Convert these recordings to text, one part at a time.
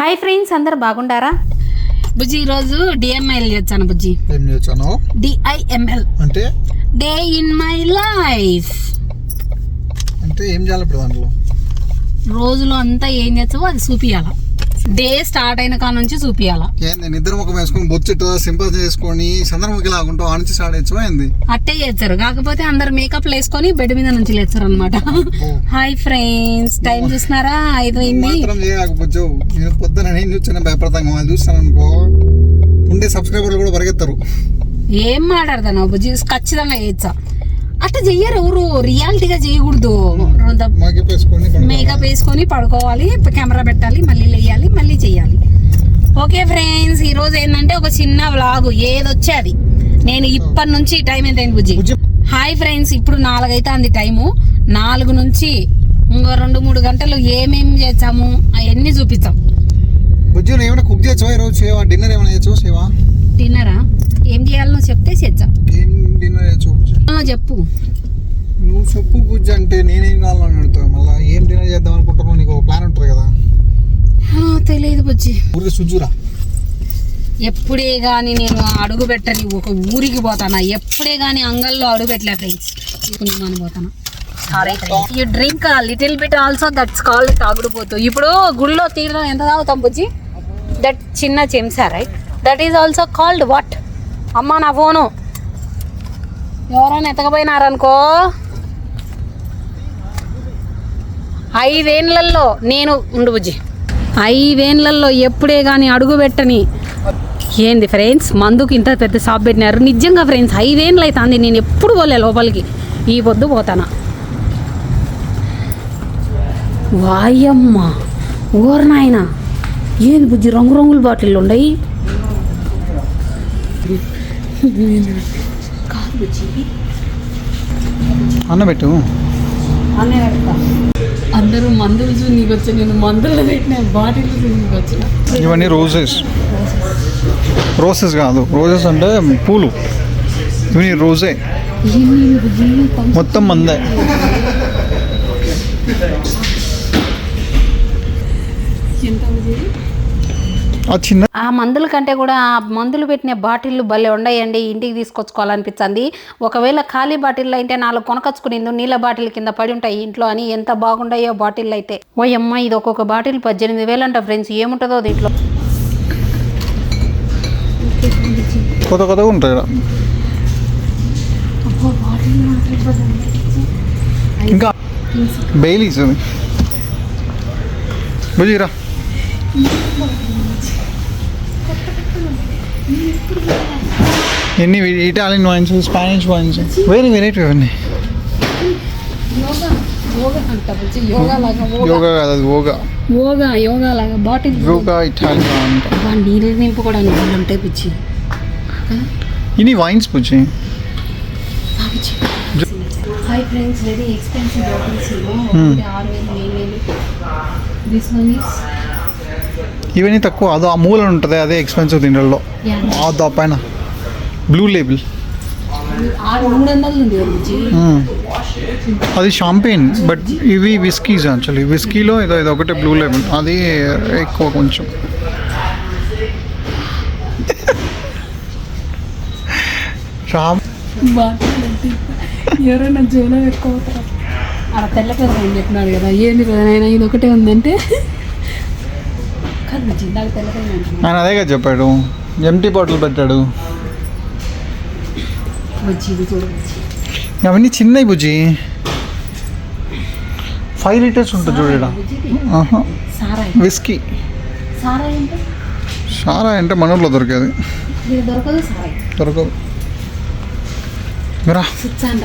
Hi friends అందరు బాగుండారా? బుజ్జి ఈరోజు డిఎంఐల్ చేస్తాను బుజ్జి. ఏం చేశాను డిఐఎంఎల్ అంటే? డే ఇన్ మై లైఫ్ అంటే ఏం చేయాలి ఇప్పుడు దాంట్లో? రోజులో అంతా ఏం చేస్తావో అది చూపియాల డే స్టార్ట్ అయిన కాడ నుంచి చూపియాల? ఏంది నిద్ర ముఖం వేసుకొని బొచ్చుట సింపల్ చేసుకొని చంద్రముఖి లాగుంటావు ఆ నుంచి స్టార్ట్ అయ్యో ఏంది? అట్టే చేస్తారు. కాకపోతే అందరు మేకప్ వేసుకొని బెడ్ మీద నుంచి లేస్తారు అనమాట హాయ్ ఫ్రెండ్స్ టైం చూసినారా ఐదు అయింది మాత్రం చేయకపోవచ్చు. నేను పొద్దున నేను చూసిన భయపడతాను వాళ్ళు చూస్తాను అనుకో ఉండే సబ్స్క్రైబర్లు కూడా పరిగెత్తారు. ఏం మాట్లాడతాను బుజ్జి ఖచ్చితంగా చేయొచ్చా అట్లా చెయ్యరు ఎవరు? రియాలిటీగా చేయకూడదు. మేకప్ వేసుకొని పడుకోవాలి కెమెరా పెట్టాలి మళ్ళీ లేయాలి మళ్ళీ చెయ్యాలి ఓకే ఫ్రెండ్స్ ఈ రోజు ఏంటంటే ఒక చిన్న వ్లాగ్ ఏదొచ్చే అది. నేను ఇప్పటి నుంచి టైం ఎంత అయింది బుజ్జి. హాయ్ ఫ్రెండ్స్ ఇప్పుడు నాలుగైతే అంది టైము. నాలుగు నుంచి ఇంకో రెండు మూడు గంటలు ఏమేమి చేస్తాము అవన్నీ చూపిస్తాం బుజ్జి ఏమైనా కుక్ చేయొచ్చా ఈరోజు చేయవా? డిన్నర్ ఏమైనా చేయొచ్చు చేయవా తిన్నరా ఏం చేయాలో చేస్తే చేద్దాం. ఏం డిన్నర్ చేయొచ్చు? చెప్పు. నువ్వు చెప్పు బుజ్జి అంటే నేనేం కావాలని అడుగుతావు? మళ్ళీ ఏం డిన్నర్ చేద్దాం అనుకుంటున్నావు? నీకు ఒక ప్లాన్ ఉంటుంది కదా? ఆ, తెలియదు బుజ్జి. ఊరికి సుజ్జురా. ఎప్పుడే గాని నేను అడుగు పెట్టని ఒక ఊరికి పోతానా? ఎప్పుడే గాని అంగల్లో అడుగు పెట్టలే ఫ్రెండ్స్ ఇప్పుడు పోతానా? You drink little bit also that's called తాగుడుపోతూ. ఇప్పుడు గుళ్ళో తీరడం ఎంత తాగుతాం బుజ్జి? దట్ చిన్న చెంచా right that is also called what అమ్మా నా ఫోను ఎవరైనా ఎతకపోయినారనుకో ఐదేండ్లలో నేను ఉండు బుజ్జి. ఐదేండ్లలో ఎప్పుడే కానీ అడుగు పెట్టని. ఏంది ఫ్రెండ్స్ మందుకు ఇంత పెద్ద షాప్ పెట్టినారు. నిజంగా ఫ్రెండ్స్ ఐదేండ్లు అవుతుంది నేను ఎప్పుడు పోలే లోపలికి. ఈ పొద్దు పోతానా. వాయమ్మ ఓర్ ఏంది బుజ్జి రంగు రంగుల బాటిల్ ఉండయి. అన్న పెట్టు. అందరూ మందులు చూ నీకు వచ్చి నేను మందులు పెట్టిన బాటిల్ చూ నీకు వచ్చిన ఇవన్నీ రోజెస్ రోసెస్ కాదు. రోజెస్ అంటే పూలు. ఇవన్నీ రోజే మొత్తం మందే. ఆ చిన్న ఆ మందుల కంటే కూడా ఆ మందులు పెట్టిన బాటిల్లు భలే ఉండయండి ఇంటికి తీసుకొచ్చుకోవాలనిపించింది ఒకవేళ ఖాళీ బాటిల్ అయితే నాలుగు కొనకొచ్చుకునింది నీళ్ళ బాటిల్ కింద పడి ఉంటాయి ఇంట్లో అని ఎంత బాగుంటాయో బాటిల్ అయితే. ఓ అమ్మ ఇది ఒక్కొక్క బాటిల్ పద్దెనిమిది వేలు అంట ఫ్రెండ్స్ ఏముంటుందో దీంట్లో? కొత్త కొత్తగా ఉంటాయి. ఇంకా బెయిలీస్ బుజీరా ఎన్ని Italian wines Spanish wines very variety ఇవన్నీ యోగా యోగా యోగా. యోగా కాదు అది ఓగా యోగా యోగా లాగా బాటిల్ యోగా. ఇటాలియన్ అంట నీళ్ళు నింపుకోవడానికి పిచ్చి. ఇన్ని wines hi friends very expensive bottles. ఆరు వేలు ఏడు వేలు. దిస్ వన్ ఈస్ ఇవన్నీ తక్కువ. అదో ఆ మూల ఉంటుంది అదే ఎక్స్పెన్సివ్ దీనిలో ఆ పైన. బ్లూ లేబుల్ బుజ్జి. అది షాంపెయిన్ బట్ ఇవి విస్కీస్ యాక్చువల్లీ విస్కీలో ఇదో ఇది ఒకటే బ్లూ లెమన్ అది ఎక్కువ కొంచెం. షాంప్ ఎవరైనా జోలో ఎక్కువ తెల్ల అని చెప్పినాడు కదా? ఏంది పెదనైనా ఇది ఒకటే ఉందంటే? ఆయన అదే కదా చెప్పాడు. ఎంటీ బాటిల్ పెట్టాడు. అవన్నీ చిన్నవి బుజ్జి. ఫైవ్ లీటర్స్ ఉంటుంది చూడడా విస్కీ సారా అంటే దొరికేది. ఇది దొరకదు దొరకదు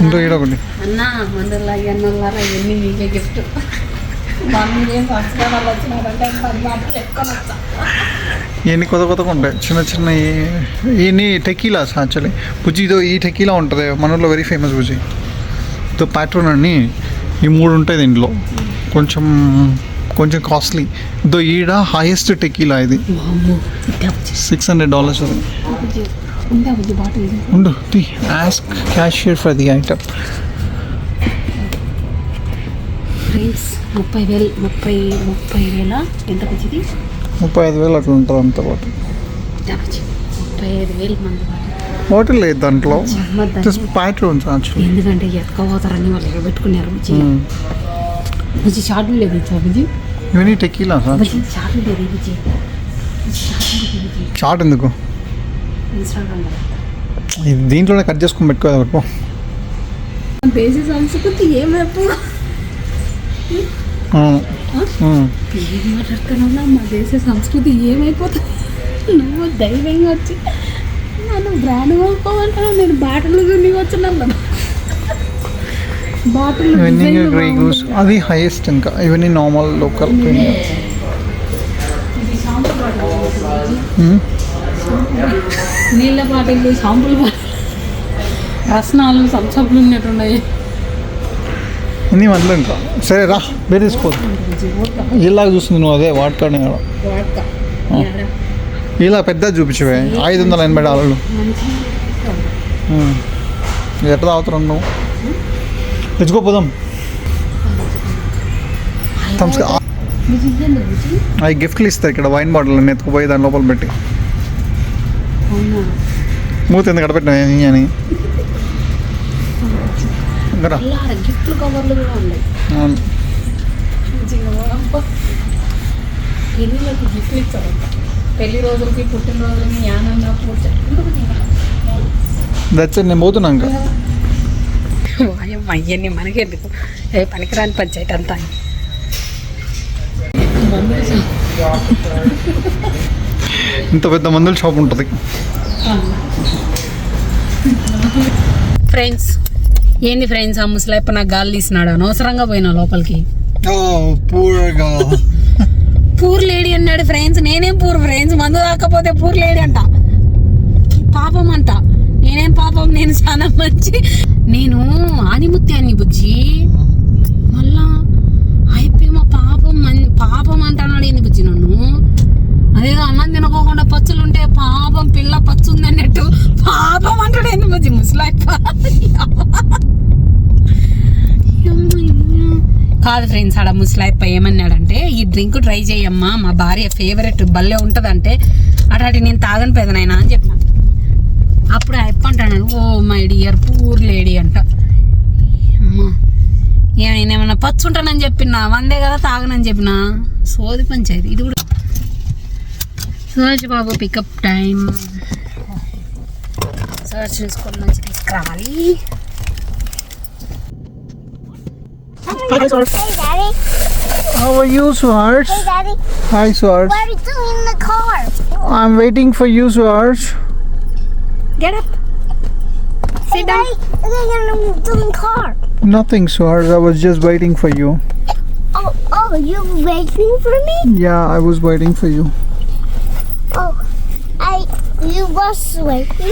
ఇంకో ఈడ ఒకటి. అన్న మందులాగా అన్నలారా ఇవన్నీ మీకే గిఫ్ట్ ఇవన్నీ కొత్త కొత్తగా ఉంటాయి చిన్న చిన్న ఇవన్నీ టెకీలాస్ యాక్చువల్లీ బుజ్జి ఇదో ఈ టెకీలా ఉంటుంది మనలో వెరీ ఫేమస్ బుజ్జి. ఇదో ప్యాట్రోన్ అని ఈ మూడు ఉంటాయి దీంట్లో. కొంచెం కొంచెం కాస్ట్లీ ఇదో ఈడ హైయెస్ట్ టెకీలా ఇది. సిక్స్ హండ్రెడ్ డాలర్స్ ఉండు the ask cashier for the item friends ముప్పై వేలు ముప్పై ముప్పై వేల ఎంత వచ్చింది ముప్పై ఐదు వేలు అట్లా ఉంటుంది అంత బాటిల్ ముప్పై ఐదు వేలు మంది బాటిల్ లేదు దాంట్లో. ప్యాట్రోన్స్ యాక్చువల్లీ ఎందుకంటే ఎత్తుకోపోతారని వాళ్ళు ఎగబెట్టుకున్నారు బుజ్జి. బుజ్జి షార్ట్లు లేదు బుజ్జి? ఇవన్నీ టెకీలా సార్ షార్ట్లు లేదు బుజ్జి. షార్ట్ ఎందుకు? దీంట్లోనే కట్ చేసుకొని పెట్టుకోవాలి పట్టుకో దేశ సంస్కృతి ఏం మాట్లాడుతున్నా మా దేశ సంస్కృతి ఏమైపోతుంది? నువ్వు ధైర్యంగా వచ్చి నన్ను బ్రాండ్ కొనుక్కోమంటావు నేను బాటలు దున్ని వచ్చినాను బాటలు అది హైయెస్ట్ ఇంకా ఇవన్నీ నార్మల్ లోకల్ ప్రీమియం నీళ్ళ బాటిల్ షాంపుల్ రసనాలు సంసపులు ఉన్నట్టున్నాయి అన్నీ వందలు ఇంకా. సరే రా బేర్ ఇలాగ చూస్తుంది నువ్వు అదే వాడుకొని ఇలా పెద్ద చూపించవే. ఐదు వందల ఎనభై డాలర్లు. ఎట్లా తాగుతున్నావు నువ్వు? తెచ్చుకోపోదాం థమ్స్ అవి గిఫ్ట్లు ఇస్తారు ఇక్కడ వైన్ బాటిల్ అన్ని ఎత్తుకుపోయి దాని లోపల పెట్టి. మూత ఎందుకు పెట్టినా అని? గిఫ్ట్లు కవర్లు కూడా ఉన్నాయి. పెళ్ళిళ్ళకి గిఫ్ట్లు ఇచ్చారు. పెళ్ళి రోజులకి పుట్టినరోజులకి జ్ఞానంగా పూజ. దట్స్ ఇట్, నేను పోతున్నా ఇంకా. అయ్యన్ని మనకెందుకు? ఏ పనికిరాని పంచాయతీ అంతా ఇంత పెద్ద మందుల షాప్ ఉంటుంది. ఫ్రెండ్స్ ఏంది ఫ్రెండ్స్ ఆ ముసలైప్ప నాకు గాలి తీసినాడు. అనవసరంగా పోయినా లోపలికి. పూర్ లేడీ అన్నాడు ఫ్రెండ్స్ నేనేం పూర్ ఫ్రెండ్స్ మందు తాకపోతే పూర్ లేడీ అంట. పాపం అంట. నేనేం పాపం నేను చాలా మంచి. నేను ఆనిముత్యాన్ని బుజ్జి. మళ్ళా అయిపోయి మా పాపం పాపం అంటున్నాడు ఏంది బుజ్జి నన్ను. అదేదో అన్నం తినకోకుండా పచ్చులు ఉంటే పాపం పిల్ల పచ్చు ఉంది అన్నట్టు పాపం అంటాడు ఏంది బుజ్జి ముసలాయిప కాదు ఫ్రెండ్స్ ఆడ ముసలాయిప్ప ఏమన్నాడంటే ఈ డ్రింక్ ట్రై చేయమ్మా మా భార్య ఫేవరెట్ భలే ఉంటుందంటే. అటాటి నేను తాగను పెదనైనా అని చెప్పిన. అప్పుడు ఆ అప్ప అంటాడు oh my dear poor lady అంట. అమ్మా ఏమైనా ఏమన్నా పచ్చుంటానని చెప్పినా? వందే కదా తాగనని చెప్పిన? సోది పంచాయతీ ఇది కూడా. Suraj Babu pickup time search చేసుకొని మంచి తీసుకురావాలి. Hi, Swartz. Hey, Daddy. How are you, Swartz? Hey, Daddy. Hi, Swartz. What are you doing in the car? I'm waiting for you, Swartz. Get up. Hey, Sit down. Daddy, what are you doing car? Nothing, Swartz. I was just waiting for you. Oh, oh, you waiting for me? Yeah, I was waiting for you. Oh, I, you was waiting for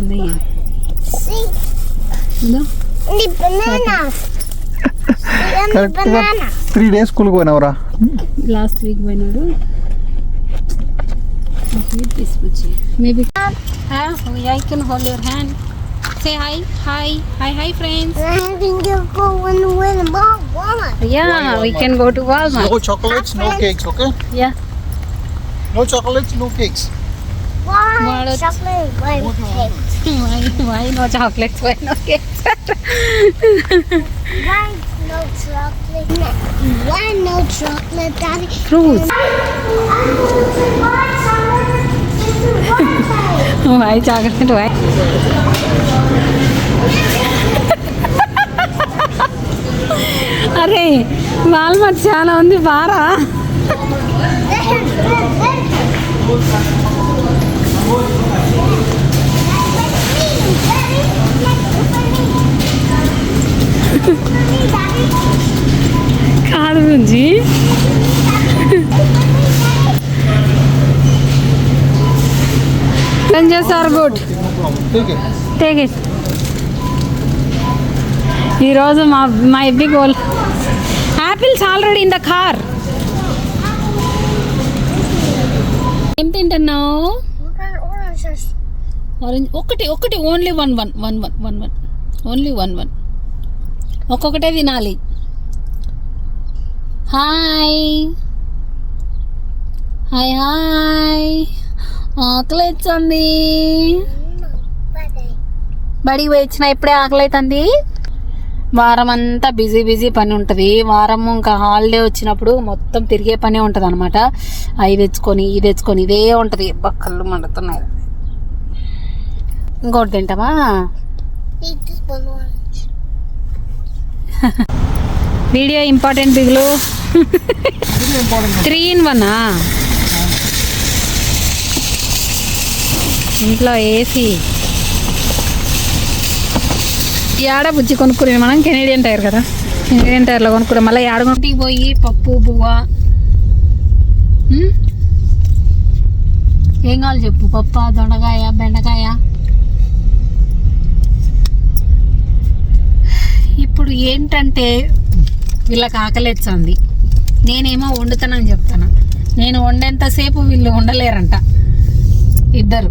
me? Yeah. See? No. Banana. Three days స్కూల్కి పోయినావురా last week పోయినాడు తీసుకొచ్చి maybe I can hold your hand say hi hi hi hi friends. Yeah we can go to Walmart No chocolates, no cakes, okay? Yeah No chocolates, no cakes. Why Walnut. Chocolate? Why cake? Why why no chocolates why no cakes Why no chocolate? Why no chocolate, Daddy? Fruits why chocolate why అరే Walmart చాలా ఉంది బారా కాదు గుంజి Lunches are good. Take it. Take it. ఈరోజు మా my big old apples already in the car ఏం తింటున్నావు orange ఒకటి ఒకటి only one one one one one one only one one ఒక్కొక్కటే తినాలి. హాయ్. Hi hi. ఆకలి అవుతుంది బడికి పోయి వచ్చిన ఇప్పుడే ఆకలి అవుతుంది వారం అంతా బిజీ బిజీ పని ఉంటుంది. వారం ఇంకా హాలిడే వచ్చినప్పుడు మొత్తం తిరిగే పనే ఉంటుంది అనమాట అవి తెచ్చుకొని ఇది తెచ్చుకొని ఇదే ఉంటుంది. బక్కలు మండుతున్నాయి. ఇంకోటి తింటావా వీడియో ఇంపార్టెంట్ బిగులు. త్రీ ఇన్ వన్ ఇంట్లో ఏసీ. ఏడ బుజ్జి కొనుక్కునే? మనం కెనేడియన్ టైర్ కదా. కెనేడియన్ టైర్లో కొనుక్కున్నాం మళ్ళీ ఏడ కొనుక్కి పోయి పప్పు బువ్వ. ఏం కావాలి చెప్పు? పప్ప దొండకాయ బెండకాయ? ఇప్పుడు ఏంటంటే వీళ్ళకి ఆకలిస్తుంది. నేనేమో వండుతానని చెప్తాను. నేను వండేంతసేపు వీళ్ళు ఉండలేరంట ఇద్దరు.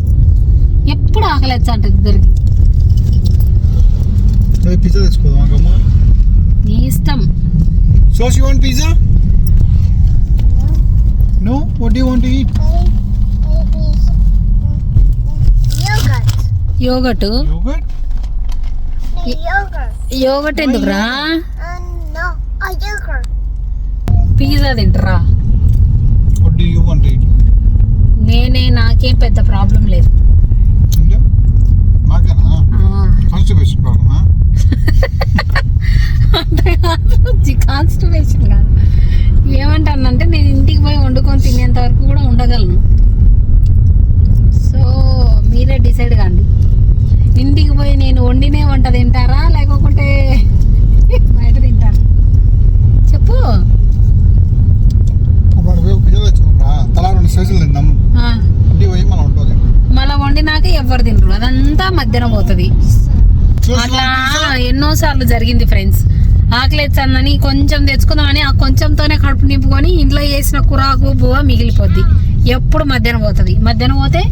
ఎప్పుడు ఆకలిచ్చంట ఇద్దరికి? పిజ్జా తెచ్చుకోదాం గమ్మ నీ ఇష్టం. So you want pizza no what you want eat Yogurt. Yoghurt yoghurt No, yogurt. Yoghurt ఎందుకురా. పిజ్జా తింటరా నేనే నాకేం పెద్ద ప్రాబ్లం లేదు. కాన్స్టిపేషన్ కాదు ఏమంటానంటే నేను ఇంటికి పోయి వండుకొని తినేంత వరకు కూడా ఉండగలను. సో మీరే డిసైడ్ కాండి. ఇంటికి పోయి నేను వండినే వంట తింటారా? లేకపోతే బయట తింటారా? చెప్పు. మళ్ళీ వండినాక ఎవరు తినరు. అదంతా మధ్యాహ్నం పోతుంది. అట్లా ఎన్నోసార్లు జరిగింది ఫ్రెండ్స్. ఆకలి చందని కొంచెం తెచ్చుకుందామని ఆ కొంచెంతోనే కడుపు నింపుకొని ఇంట్లో వేసిన కురాకు బువ్వ మిగిలిపోద్ది. ఎప్పుడు మధ్యాహ్నం పోతుంది. మధ్యాహ్నం పోతే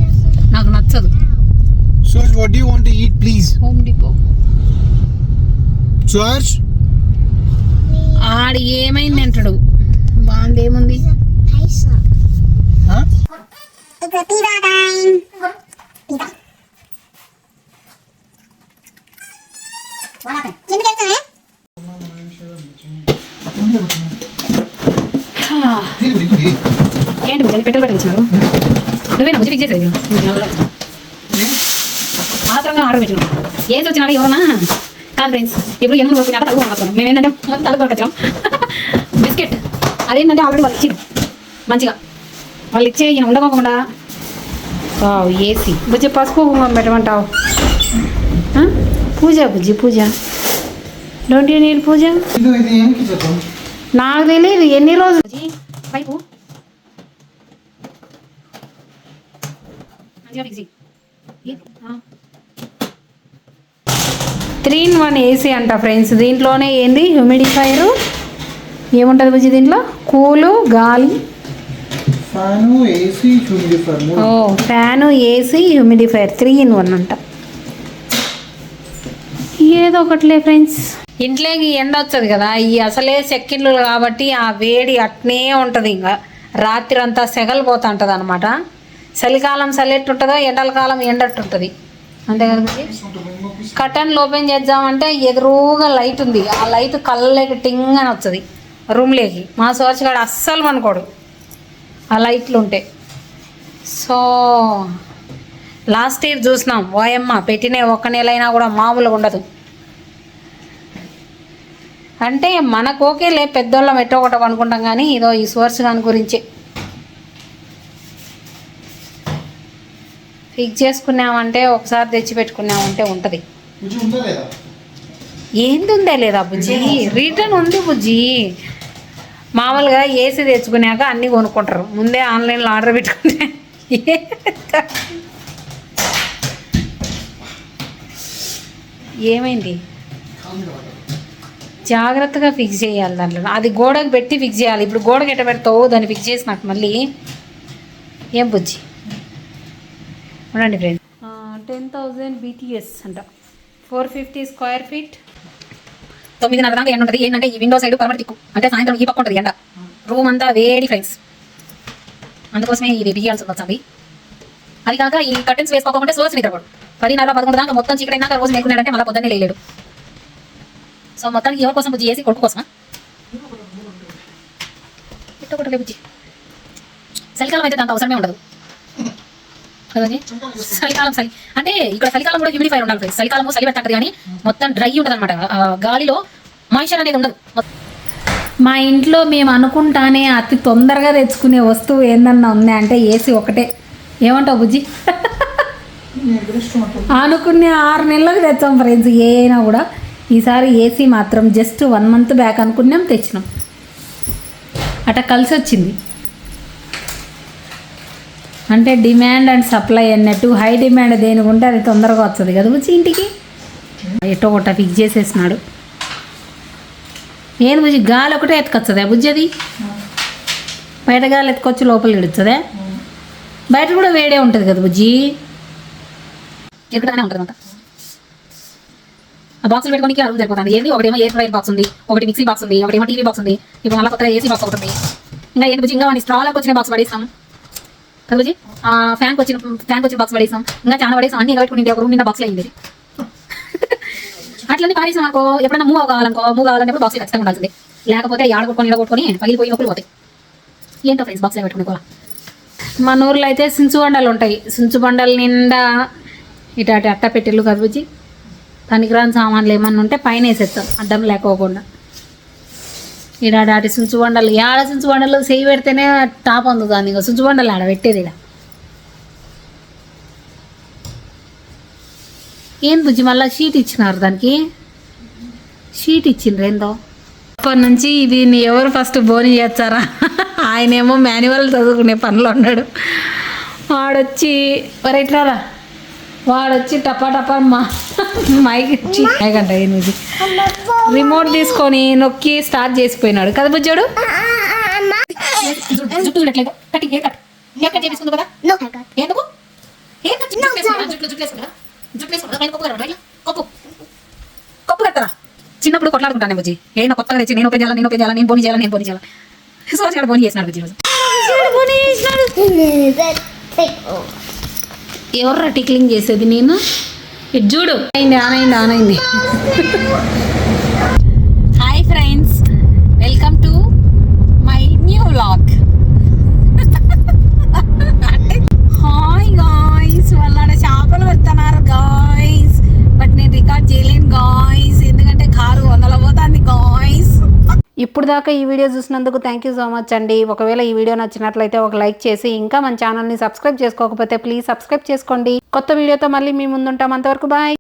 నాకు నచ్చదు. So what you want eat please Home Depot George ఆడు ఏమైంది అంటాడు బాగుంది ఏముంది Pizza. Huh? It's a pizza time. Pizza. What happened? Jimmy gets it. ఏంటి బుజ్జి పెట్రోల్ పెట్టించినారు నువ్వేనా బుజ్జి ఫిక్స్ చేసేది మాత్రంగా ఆర్డర్ పెట్టినాం ఏం వచ్చినాడు ఎవరన్నా? కాన్ఫరెన్స్ ఇప్పుడు ఎనిమిది రోజులు తలకు కొనుక్కొస్తాం మేము ఏంటంటే తలకు కొనుక్కొచ్చాం బిస్కెట్. అదేంటంటే ఆల్రెడీ వాళ్ళు ఇచ్చింది మంచిగా. వాళ్ళు ఇచ్చే ఈయన ఉండకోకుండా. ఏసీ. బుజ్జి పసుపు కుంకుమ పెట్టమంటావు? పూజ బుజ్జి పూజ. Don't you need puja? నాకు తెలియదు ఎన్ని రోజులు? వైపు. మంచిగా fix three in one AC అంట ఫ్రెండ్స్. దీంట్లోనే ఏంది? హ్యూమిడిఫైయర్ ఏముంటుంది బుజ్జి దీంట్లో? కూలు గాలి. Fan AC humidifier oh fan AC humidifier three in one అంట. ఏదో ఒకటిలే ఫ్రెండ్స్. ఇంట్లోకి ఎండ వచ్చదు కదా ఈ అసలే సెక్కిళ్ళు కాబట్టి ఆ వేడి అట్నే ఉంటుంది ఇంకా రాత్రి అంతా సెగలు పోతా ఉంటుంది అనమాట చలికాలం ఉంటుందో ఎండల కాలం ఎండట్టు ఉంటుంది అంతే కదా బుజ్జి? ఓపెన్ చేద్దామంటే ఎదురుగా లైట్ ఉంది. ఆ లైట్ కళ్ళకి టింగ్ అని వస్తుంది. రూమ్లోకి మా సోర్చిగాడు అస్సలు అనుకోడు ఆ లైట్లు ఉంటాయి సో లాస్ట్ ఇయర్ చూసినాం. ఓయమ్మ పెట్టిన ఒక్క నెల అయినా కూడా మామూలుగా ఉండదు. అంటే మనకు ఓకేలే పెద్దోళ్ళం ఎట్టో ఒకటి అనుకుంటాం కానీ ఇదో ఈ సోర్స్ దాని గురించే. ఫిక్స్ చేసుకున్నామంటే ఒకసారి తెచ్చి పెట్టుకున్నామంటే ఉంటుంది ఏంది ఉందే లేదా బుజ్జి? రిటర్న్ ఉంది. బుజ్జి. మామూలుగా ఏసీ తెచ్చుకున్నాక అన్నీ కొనుక్కుంటారు. ముందే ఆన్లైన్లో ఆర్డర్ పెట్టుకుంటే. ఏమైంది? జాగ్రత్తగా ఫిక్స్ చేయాలి దాంట్లో. అది గోడకు పెట్టి ఫిక్స్ చేయాలి. ఇప్పుడు గోడకు ఎట్ట పెడతావు దాన్ని ఫిక్స్ చేసి నాకు మళ్ళీ. ఏం బుజ్జి? ఉండండి ఫ్రెండ్. టెన్ థౌజండ్ బీటీఎస్ అంట. Four fifty square feet. తొమ్మిదిన్నర దాకా ఎండ ఉంటుంది. ఏంటంటే ఈ విండో సైడ్ పరమటి దిక్కు. అంటే సాయంత్రం ఈ పక్క ఉంటుంది ఎండ. రూమ్ అంతా వేడి ఫ్రెండ్స్. అందుకోసమే ఇది బియ్యాల్సి వచ్చింది అది కాక ఈ కర్టెన్స్ వేసుకోకపోతే సోర్స్ నిద్రపడు. పదిన్నర పదకొండు దాకా మొత్తం చీకటి అయినాక రోజు మేకున్నాడంటే మళ్ళీ పొద్దున్నే లేలేడు సో మొత్తానికి ఎవరి కోసం బుజ్జి చేసి కొడుకు కోసమా? ఇట్ట కొట్టలే బుజ్జి. చలికాలం అయితే దాంతో అవసరమే ఉండదు. చలికాలం చలి అంటే ఇక్కడ చలికాలం కూడా హ్యూమిడిఫైర్ ఉండాలి ఫ్రెండ్స్ చలికాలం చలి పెట్టండి కానీ మొత్తం డ్రై ఉంటుంది అనమాట గాలిలో మాయిశ్చర్ అనేది ఉండదు. మా ఇంట్లో మేము అనుకుంటానే అతి తొందరగా తెచ్చుకునే వస్తువు ఏందన్నా ఉంది అంటే ఏసీ ఒకటే. ఏమంటావు బుజ్జి? అనుకునే ఆరు నెలలకు తెచ్చాం ఫ్రెండ్స్ ఏ అయినా కూడా ఈసారి ఏసీ మాత్రం జస్ట్ వన్ మంత్ బ్యాక్ అనుకున్నాం తెచ్చినాం. అట కలిసి వచ్చింది అంటే డిమాండ్ అండ్ సప్లై అన్నట్టు హై డిమాండ్ దేనికి ఉంటే అది తొందరగా వస్తుంది కదా బుజ్జి ఇంటికి? ఎటో ఒకట ఫిక్స్ చేసేసినాడు. ఏం బుజ్జి? గాలి ఒకటే ఎత్తుకొచ్చదా బుజ్జి అది? బయట గాలి ఎత్తుకొచ్చి లోపల ఇడుతుందా బయట కూడా వేడే ఉంటుంది కదా బుజ్జి? ఎక్కడనే ఉంటుంది అంట ఆ బాక్సులు పెట్టుకోనికి అరుగు సరిపోతుంది. ఏంది? ఒకటేమో ఎయిర్ ఫ్రైర్ బాక్స్ ఉంది ఒకటి మిక్సీ బాక్స్ ఉంది ఒకటేమో టీవీ బాక్స్ ఉంది ఇప్పుడు మళ్ళీ కొత్త ఏసీ బాక్స్ ఒకటి ఉంది. ఇంకా ఏంటి బుజ్జి? ఇంకా వాడిని స్ట్రాలకు వచ్చిన బాక్స్ పడేస్తాం కదా ఆ ఫ్యాన్కి వచ్చిన ఫ్యాన్కి వచ్చిన బాక్స్ పడేసాం. ఇంకా చాలా పడేసాం. అన్ని పెట్టుకుని ఒక రూమ్ నిండా బాక్స్ అయింది అట్లనే పారేసాం అనుకో ఎప్పుడైనా మూవ్ కావాలనుకో మూవ్ కావాలంటే బాక్స్ ఖచ్చితంగా ఉండాల్సింది. లేకపోతే ఆడ కొట్టుకొని ఇలా కొట్టుకొని పగిలిపోయి నొప్పులు పోతాయి. ఏంటో ఫ్రెండ్స్ బాక్స్లో పెట్టుకునే మన ఊర్లో అయితే సించు బండలు ఉంటాయి. సించు బండల నిండా ఇటు అటు అట్ట పెట్టిల్లు కదా పనికిరాని సామాన్లు ఏమన్నా ఉంటే పైన వేసేస్తాం. అడ్డం లేకోకుండా ఈడ అటు సుంచు బండలు ఆడ సుంచు బండలు చేయి పెడితేనే టాప్ అందుతుంది ఇంకా సుంచు బండలు ఆడ పెట్టేది ఈడ. ఏం బుజ్జి మళ్ళీ షీట్ ఇచ్చినారు దానికి? షీట్ ఇచ్చిండ్రు ఏందో? అప్పటి నుంచి ఇది ఎవరు ఫస్ట్ బోని చేస్తారా? ఆయనేమో మాన్యువల్ చదువుకునే పనిలో ఉన్నాడు. వాడొచ్చి రైట్రారా వాడొచ్చి టపా టపా మా మైక్ ఇచ్చి మైక్ అంట ఎనిమిది రిమోట్ తీసుకొని నొక్కి స్టార్ట్ చేసిపోయినాడు. కదా బుజ్జాడు? జుట్టు చూడట్లేదు కట్. చేపించుకుంది కదా? ఎందుకు? పైన కొప్పు కట్టరా చిన్నప్పుడు కొట్లాడుకుంటాను బుజ్జి. ఏమైనా కొత్తగా తెచ్చి నేను ఓపెన్ చేయాలి నేను ఓపెన్ చేయాలి నేను బోని చేయాలి నేను బోని చేయాలి? సో బోని చేసినాడు బుజ్జి రోజు. ఎవర్రా టిక్లింగ్ చేసేది నేను? ఇటు చూడు. అయింది ఆనైంది ఆనైంది hi friends welcome to my new vlog hi guys వాళ్ళ చేపలు పెడుతున్నారు గాయ్స్ బట్ నేను రికార్డ్ చేయలేను గాయ్స్ ఎందుకంటే కారు వందల పోతుంది గాయ్స్ ఇప్పుడు దాకా ఈ వీడియో చూసినందుకు థ్యాంక్ యూ సో మచ్ అండి. ఒకవేళ ఈ వీడియో నచ్చినట్లయితే ఒక లైక్ చేసి ఇంకా మన ఛానల్ని సబ్స్క్రైబ్ చేసుకోకపోతే ప్లీజ్ సబ్స్క్రైబ్ చేసుకోండి. కొత్త వీడియోతో మళ్ళీ మీ ముందుంటాం. అంతవరకు బాయ్